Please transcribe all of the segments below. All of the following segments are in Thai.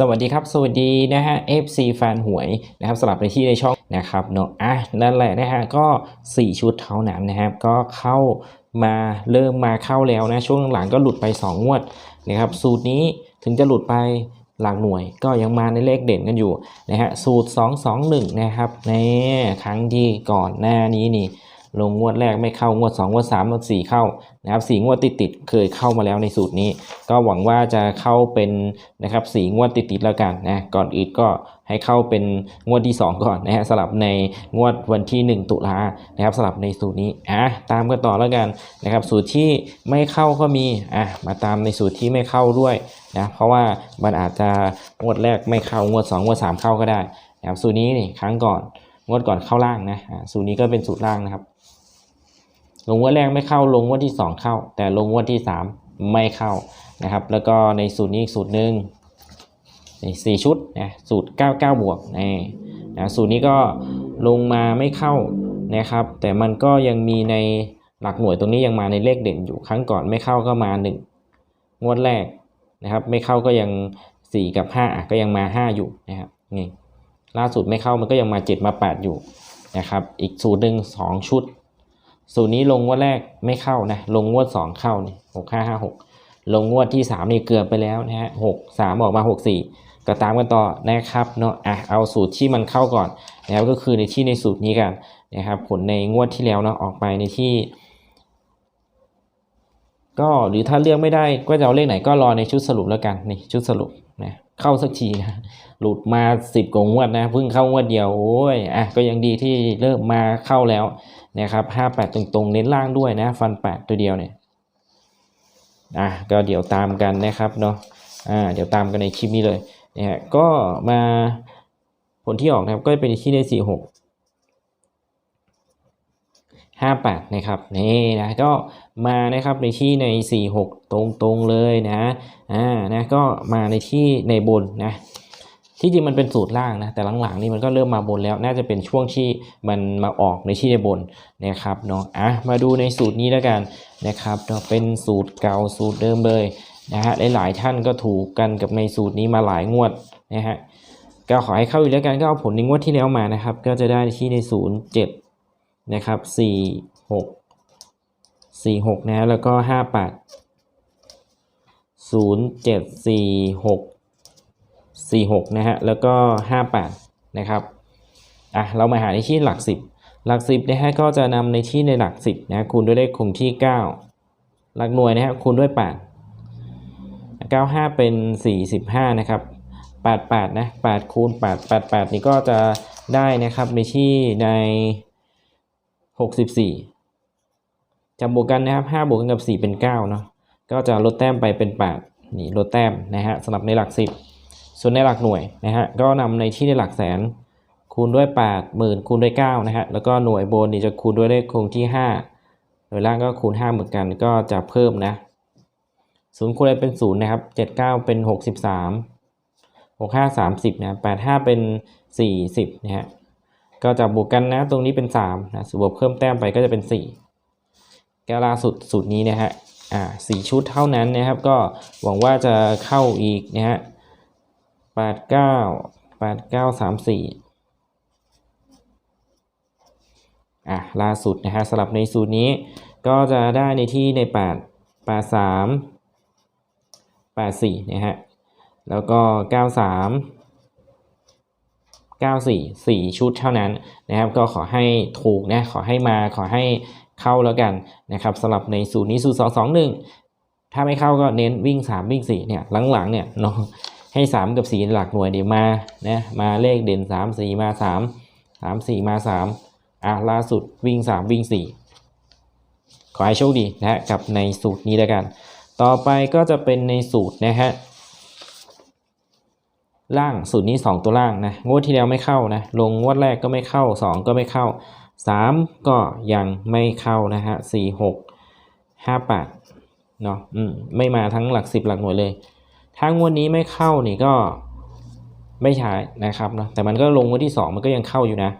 สวัสดีครับ สวัสดีนะฮะ FC แฟนหวยนะครับสลับในที่ในช่องนะครับเนาะอะนั่นแหละนะฮะก็ 4 ชุดเท่านั้นนะครับ ก็เข้ามาเริ่มมาเข้าแล้วนะช่วงหลังก็หลุดไป 2 งวดนะครับ สูตรนี้ถึงจะหลุดไปหลักหน่วยก็ยังมาในเลขเด่นกันอยู่นะฮะสูตร 2 2 1 นะครับในครั้งที่ก่อนหน้านี้นี่ ลงงวดแรกไม่เข้างวด 2 งวด 3 งวด 4 เข้านะครับ4งวดติดติดเคยเข้ามาแล้วในสูตรนี้ ก็หวังว่าจะเข้าเป็นนะครับ4งวดติดติดแล้วกันนะก่อนอื่นก็ให้เข้าเป็นงวดที่ 2 ก่อนนะฮะสลับในงวดวันที่ 1 ตุลานะครับสลับในสูตรนี้อะตามกันต่อแล้วกันนะครับสูตรที่ไม่เข้าก็มีอะมาตามในสูตรที่ไม่เข้าด้วยนะเพราะว่ามันอาจจะงวดแรกไม่เข้างวด 2 งวด 3 เข้าก็ได้นะครับสูตรนี้นี่ครั้งก่อนงวดก่อนเข้าล่างนะสูตรนี้ก็เป็นสูตรล่างนะครับ ลงงวดแรกไม่เข้าลงงวดที่ 2 เข้า แต่ลงงวดที่ 3 ไม่เข้านะครับ แล้วก็ในสูตรนี้อีกสูตรหนึ่งสี่ชุดนะสูตร 99 บวกนี่นะสูตรนี้ก็ลงมาไม่เข้านะครับ แต่มันก็ยังมีในหลักหน่วยตรงนี้ยังมาในเลขเด่นอยู่ครั้งก่อนไม่เข้าก็มา 1 งวดแรกนะครับ ไม่เข้าก็ยัง 4 กับ 5 ก็ยังมา 5 อยู่นะครับนี่ล่าสุดไม่เข้ามันก็ยังมา 7 มา 8 อยู่นะครับ อีกสูตรหนึ่งสองชุด สูตรนี้ลงงวดแรกไม่เข้านะลงงวดสองเข้านี่หกห้าห้าหกลงงวดที่สามนี่เกือบไปแล้วนะฮะหกสามออกมาหกสี่ก็ตามกันต่อนะครับเนาะอะเอาสูตรที่มันเข้าก่อนนะครับก็คือในที่ในสูตรนี้กันนะครับผลในงวดที่แล้วเนาะออกไปในที่ ก็หรือถ้าเลือกไม่ได้ก็จะเอาเลขไหนก็รอในชุดสรุปแล้วกันนี่ชุดสรุป นะเข้าสักทีนะหลุดมาสิบกว่างวดนะเพิ่งเข้างวดเดียวโอ้ยอะก็ยังดีที่เริ่มมาเข้าแล้วนะครับห้าแปดตรงๆ เน้นล่างด้วยนะ ฟันแปดตัวเดียวเนี่ยอะก็เดี๋ยวตามกันนะครับเนาะอ่าเดี๋ยวตามกันในคลิปนี้เลยนะฮะก็มาผลที่ออกนะครับก็เป็นที่ใน46 58 นะครับนี่นะก็มานะครับในที่ใน 46 ตรงๆเลยนะอ่านะก็มาในที่ในบนนะที่จริงมันเป็นสูตรล่างนะแต่หลังๆนี่มันก็เริ่มมาบนแล้ว น่าจะเป็นช่วงที่มันมาออกในที่ในบนนะครับเนาะอะมาดูในสูตรนี้แล้วกันนะครับเนาะเป็นสูตรเก่าสูตรเดิมเลยนะฮะหลายๆท่านก็ถูกกันกับในสูตรนี้มาหลายงวดนะฮะก็ขอให้เข้าอีกแล้วกันก็เอาผลในงวดที่แล้วมานะครับ ก็จะได้ที่ในศู นะครับสี่หกสี่หกนะฮะแล้วก็ห้าแปดศูนย์เจ็ดสี่หก46นะฮะแล้วก็58นะครับอะเรามาหาในที่หลัก10หลัก10นะฮะก็จะนำในที่ในหลัก10นะคูณด้วยเลขคงที่9หลักหน่วยนะฮะคูณด้วย8 95เป็น45นะครับ88นะ8คูณ8 88นี่ก็จะได้นะครับในที่ใน 64จะบวกกันนะครับ5บวกกันกับ 4 เป็น9เนาะก็จะลดแต้มไปเป็น 8 นี่ลดแต้มนะฮะสำหรับในหลัก 10 ส่วนในหลักหน่วยนะฮะก็นำในที่ในหลักแสนคูณด้วย 8 0,000 คูณด้วย9นะฮะแล้วก็หน่วยบนนี่จะคูณด้วยเลขคงที่ 5 หน่วยล่างก็คูณ 5 เหมือนกันก็จะเพิ่มนะศูนย์คูณอะไรเป็น0นะครับ79 เป็น 63 65 30นะ85 เป็น 40นะฮะ ก็จะบวกกันนะตรงนี้เป็น3นะบวกเพิ่มแต้มไปก็จะเป็น 4 แก้ล่าสุดสูตรนี้นะฮะอ่าสี่ชุดเท่านั้นนะครับ ก็หวังว่าจะเข้าอีกนะฮะแปดเก้าแปดเก้าสามสี่อะล่าสุดนะฮะสลับในสูตรนี้ก็จะได้ในที่ในแปดแปดสามแปดสี่นะฮะแล้วก็เก้าสามเก้าสี่สี่ชุดเท่านั้นนะครับ ก็ขอให้ถูกนะขอให้มาขอให้เข้าแล้วกันนะครับสำหรับในสูตรนี้สูตรสองสองหนึ่งถ้าไม่เข้าก็เน้นวิ่งสามวิ่งสี่เนี่ยหลังๆเนี่ยเนาะให้ 3 กับ 4 หลักหน่วยเดี๋ยวมานะมาเลขเด่น 3 4 มา 3 3 4 มา 3 อะล่าสุดวิ่ง 3 วิ่ง 4 ขอให้โชคดีนะฮะกับในสูตรนี้แล้วกัน ต่อไปก็จะเป็นในสูตรนะฮะ ล่างสูตรนี้ 2 ตัวล่างนะงวดที่แล้วไม่เข้านะลงงวดแรกก็ไม่เข้า 2 ก็ไม่เข้า 3 ก็ยังไม่เข้านะฮะ4 6 5 8เนาะอืมไม่มาทั้งหลัก10หลักหน่วยเลย ถ้างวดนี้ไม่เข้านี่ก็ไม่ใช่นะครับเนอะแต่มันก็ลงงวดที่สองมันก็ยังเข้าอยู่นะ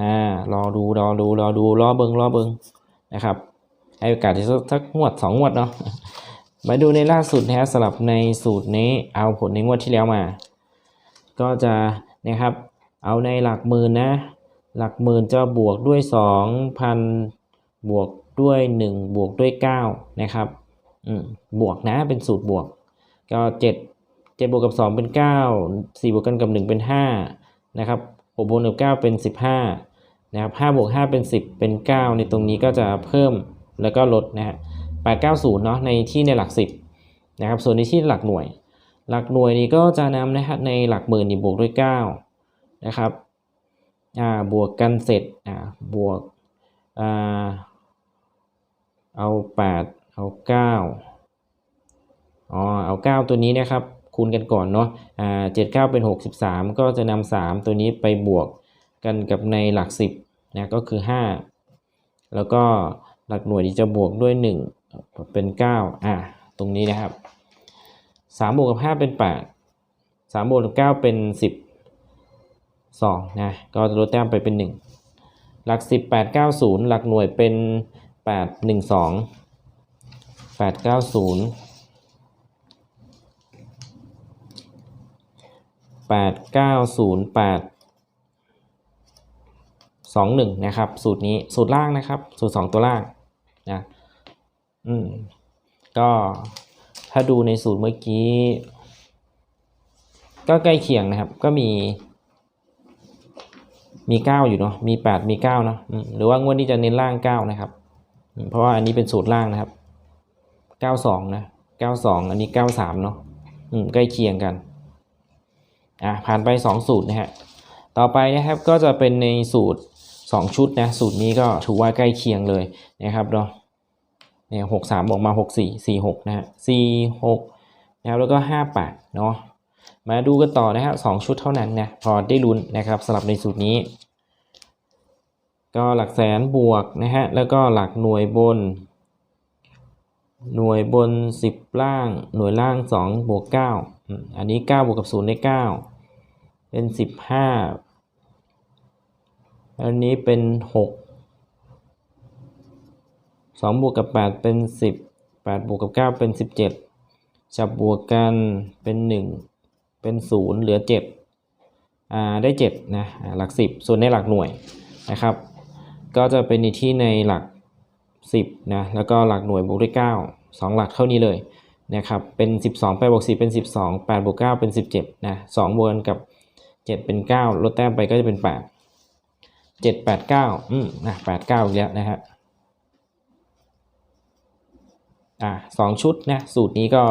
อ่ารอดูรอดูรอดูรอเบิงรอเบิงนะครับให้โอกาสที่สักสักงวดสองงวดเนาะมาดูในล่าสุดนะฮะสำหรับในสูตรนี้เอาผลในงวดที่แล้วมา ก็จะนะครับเอาในหลักหมื่นนะ หลักหมื่นจะบวกด้วย 2,000 บวกด้วย 1 บวกด้วย 9 นะครับบวกนะเป็นสูตรบวก ก็ 7 7บวกกับ 2 เป็น 9 4 บวกกันกับ 1 เป็น 5 นะครับ6บวกกับ9เป็น 15 นะครับ5บวก5เป็น 10 เป็น 9 ในตรงนี้ก็จะเพิ่มแล้วก็ลดนะฮะ890 เนาะในที่ในหลัก 10 นะครับ ส่วนในที่หลักหน่วย หลักหน่วยนี้ก็จะนำนะฮะในหลักหมื่นนี่บวกด้วย9นะครับอ่าบวกกันเสร็จอ่าบวกอ่าเอา8เอา9อ๋อเอา 9 ตัวนี้นะครับคูณกันก่อนเนาะอ่า7 9เป็น 63 ก็จะนำ3ตัวนี้ไปบวกกันกับในหลัก 10นะก็คือ 5 แล้วก็หลักหน่วยที่จะบวกด้วย 1 เป็น 9 อ่าตรงนี้นะครับ สามบวกกับห้าเป็นแปดสามบวกกับเก้าเป็นสิบสองนะก็จะลดแต้มไปเป็นหนึ่งหลักสิบแปดเก้าศูนย์หลักหน่วยเป็นแปดหนึ่งสองแปดเก้าศูนย์แปดเก้าศูนย์แปดสองหนึ่งนะครับ สูตรนี้สูตรล่างนะครับ สูตรสองตัวล่างนะอืมก็ ถ้าดูในสูตรเมื่อกี้ ก็ใกล้เคียงนะครับ ก็มี มีเก้าอยู่เนาะ มีแปดมีเก้าเนาะหรือว่างวดนี้จะเน้นล่างเก้านะครับ เพราะว่าอันนี้เป็นสูตรล่างนะครับเก้าสองนะเก้าสองอันนี้เก้าสามเนาะใกล้เคียงกัน อะผ่านไปสองสูตรนะฮะ ต่อไปนะครับก็จะเป็นในสูตรสองชุดนะ สูตรนี้ก็ถือว่าใกล้เคียงเลยนะครับเนาะ เนี่ยหกสามออกมาหกสี่สี่หกนะฮะสี่หกนะครับแล้วก็ห้าแปดเนาะมาดูกันต่อนะครับสองชุดเท่านั้นนะพอได้ลุ้นนะครับสำหรับในสูตรนี้ ก็หลักแสนบวกนะฮะแล้วก็หลักหน่วยบน หน่วยบน 10 ล่าง หน่วยล่าง2บวก9อืมอันนี้ 9 บวกกับ0ได้9เป็น 15 อันนี้เป็น 6 2 บวกกับ 8 เป็น 10 8 บวกกับ 9 เป็น 17จับบวกกันเป็น 1 เป็น 0 เหลือ7อ่าได้7นะหลัก 10 ส่วนในหลักหน่วยนะครับ ก็จะเป็นในที่ในหลัก 10นะแล้วก็หลักหน่วยบวกด้วย 9 2 หลักเท่านี้เลยนะครับเป็น 12 8บวก4เป็น 12 8บวก9เป็น 17นะ2บวกกันกับ7 เป็น 9 ลดแต้มไปก็จะเป็น 8 7 8 9อืมนะ8 9อีกแล้วนะฮะ อ่าสองชุดนะสูตรนี้ก็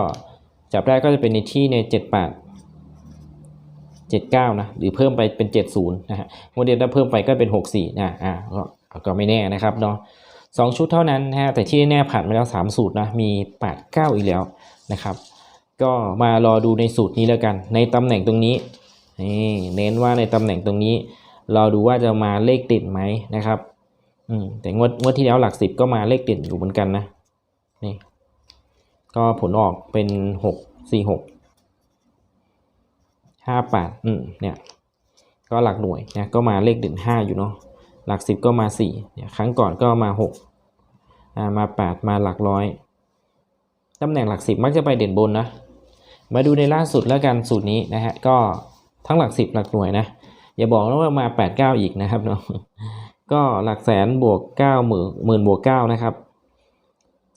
จับได้ก็จะเป็นในที่ใน 78 79นะหรือเพิ่มไปเป็น 70นะฮะโมเดลถ้าเพิ่มไปก็เป็น 64นะอ่าก็ก็ไม่แน่นะครับเนาะสองชุดเท่านั้นนะฮะแต่ที่แน่ผ่านมาแล้ว 3 สูตรนะมี 8 9 อีกแล้วนะครับก็มารอดูในสูตรนี้แล้วกัน ในตำแหน่งตรงนี้นี่เน้นว่าในตำแหน่งตรงนี้รอดูว่าจะมาเลขติดไหมนะครับอืมแต่งวดงวดที่แล้วหลักสิบก็มาเลขติดอยู่เหมือนกันนะนี่ ก็ผลออกเป็นหกสี่หกห้าแปดอืมเนี่ยก็หลักหน่วยนะก็มาเลขเด่นห้าอยู่เนาะหลักสิบก็มาสี่เนี่ยครั้งก่อนก็มาหกอ่ามาแปดมาหลักร้อยตำแหน่งหลักสิบมักจะไปเด่นบนนะมาดูในล่าสุดแล้วกันสูตรนี้นะฮะก็ทั้งหลักสิบหลักหน่วยนะอย่าบอกนะว่ามาแปดเก้าอีกนะครับเนาะก็หลักแสนบวกเก้าหมื่นหมื่นบวกเก้านะครับ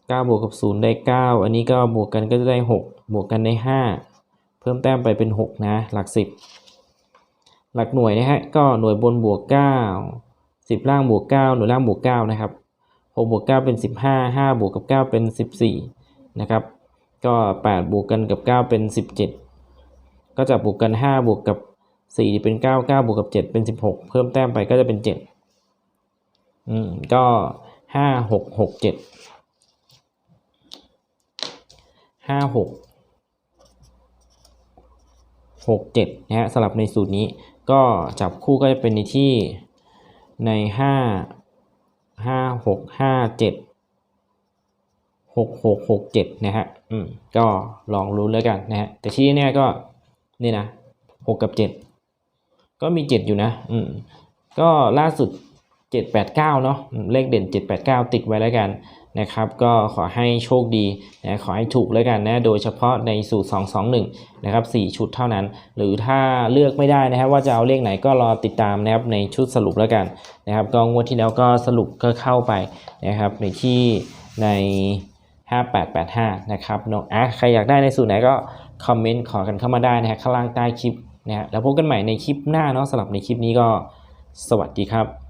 9 บวกกับ 0 ได้ 9 อันนี้ก็บวกกันก็จะได้ 6 บวกกันได้ 5 เพิ่มแต้มไปเป็น 6 นะ หลัก 10 หลักหน่วยนะฮะ ก็หน่วยบนบวก 9 10 ล่างบวก 9 หน่วยล่างบวก 9 นะครับ 6 บวก 9 เป็น 15 5 บวกกับ 9 เป็น 14 นะครับ ก็ 8 บวกกันกับ 9 เป็น 17 ก็จะบวกกัน 5 บวกกับ 4 เป็น 9 9 บวกกับ 7 เป็น 16 เพิ่มแต้มไปก็จะเป็น 7 อืม ก็ 5 6 6 7 ห้าหกหกเจ็ดนะฮะสลับในสูตรนี้ก็จับคู่ก็จะเป็นในที่ในห้าห้าหกห้าเจ็ดหกหกหกเจ็ดนะฮะอืมก็ลองรู้แล้วกันนะฮะแต่ที่แน่ก็นี่นะหกกับเจ็ดก็มีเจ็ดอยู่นะอืมก็ล่าสุดเจ็ดแปดเก้าเนาะเลขเด่นเจ็ดแปดเก้าติดไว้แล้วกัน นะครับ ก็ขอให้โชคดีนะขอให้ถูกแล้วกันนะ โดยเฉพาะในสูตร 221 นะครับ 4 ชุดเท่านั้น หรือถ้าเลือกไม่ได้นะครับ ว่าจะเอาเลขไหนก็รอติดตามนะครับในชุดสรุปแล้วกันนะครับ ก็งวดที่แล้วก็สรุปก็เข้าไปนะครับ ในที่ใน 5885 นะครับเนาะอะใครอยากได้ในสูตรไหนก็คอมเมนต์ขอกันเข้ามาได้นะฮะข้างล่างใต้คลิปนะฮะแล้วพบกันใหม่ในคลิปหน้าเนาะสำหรับในคลิปนี้ก็สวัสดีครับ